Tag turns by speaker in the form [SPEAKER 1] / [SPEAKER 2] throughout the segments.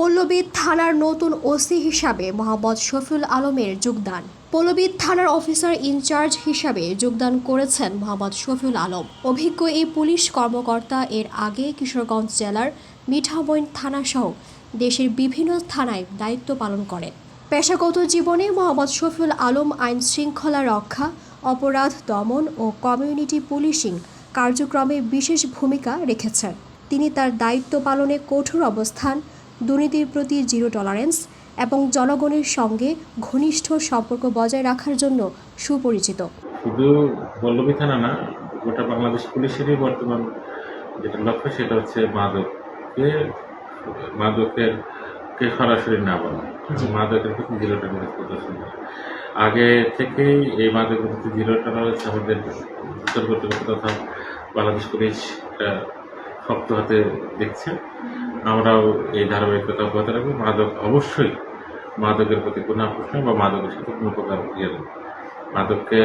[SPEAKER 1] পল্লবী থানার নতুন ওসি হিসাবে মোহাম্মদ শফিউল আলমের যোগদান। পল্লবী থানার অফিসার ইনচার্জ হিসাবে যোগদান করেছেন মোহাম্মদ শফিউল আলম। অভিজ্ঞ এই পুলিশ কর্মকর্তা এর আগে কিশোরগঞ্জ জেলার মিঠামইন থানাসহ দেশের বিভিন্ন থানায় দায়িত্ব পালন করেন। পেশাগত জীবনে মোহাম্মদ শফিউল আলম আইন শৃঙ্খলা রক্ষা, অপরাধ দমন ও কমিউনিটি পুলিশিং কার্যক্রমে বিশেষ ভূমিকা রেখেছেন। তিনি তার দায়িত্ব পালনে কঠোর অবস্থান দুর্নীতির প্রতি জিরো টলারেন্স এবং জনগণের সঙ্গে ঘনিষ্ঠ সম্পর্ক বজায় রাখার জন্য সুপরিচিত।
[SPEAKER 2] শুধু পল্লবী থানা না গোটা বাংলাদেশ পুলিশেরই বর্তমান যেটা লক্ষ্য সেটা হচ্ছে মাদককে মাদকের কে সরাসরি না বলা। মাদকের প্রতি জিরো টলারেন্স প্রদর্শন করা। আগে থেকেই এই মাদকের প্রতি জিরো টলারেন্স আমাদের উত্তর কর্তৃপক্ষ তথা বাংলাদেশ পুলিশ শক্ত হাতে দেখছে আমরাও এই ধারাবাহিকতা অব্যাহত রাখব। মাদক অবশ্যই মাদকের প্রতি কোনো আকর্ষণ বা মাদকের সাথে কোনো প্রকার ইয়ে মাদককে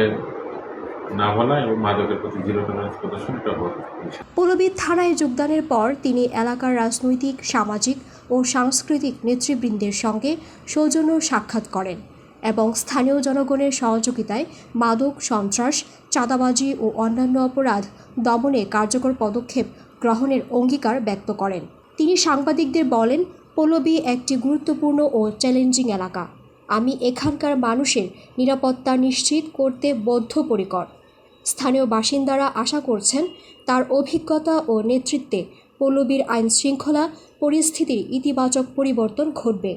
[SPEAKER 2] না বলা এবং মাদকের প্রতি জিরো টলারেন্স প্রদর্শন থাকবে।
[SPEAKER 1] থানায় যোগদানের পর তিনি এলাকার রাজনৈতিক, সামাজিক ও সাংস্কৃতিক নেতৃবৃন্দের সঙ্গে সৌজন্য সাক্ষাৎ করেন এবং স্থানীয় জনগণের সহযোগিতায় মাদক, সন্ত্রাস, চাঁদাবাজি ও অন্যান্য অপরাধ দমনে কার্যকর পদক্ষেপ গ্রহণের অঙ্গীকার ব্যক্ত করেন। তিনি সাংবাদিকদের বলেন পলবি একটি গুরুত্বপূর্ণ ও চ্যালেঞ্জিং এলাকা। আমি এখানকার মানুষের নিরাপত্তা নিশ্চিত করতে বদ্ধপরিকর। স্থানীয় বাসিন্দারা আশা করছেন, তার অভিজ্ঞতা ও নেতৃত্বে পল্লবীর আইন শৃঙ্খলা পরিস্থিতির ইতিবাচক পরিবর্তন ঘটবে।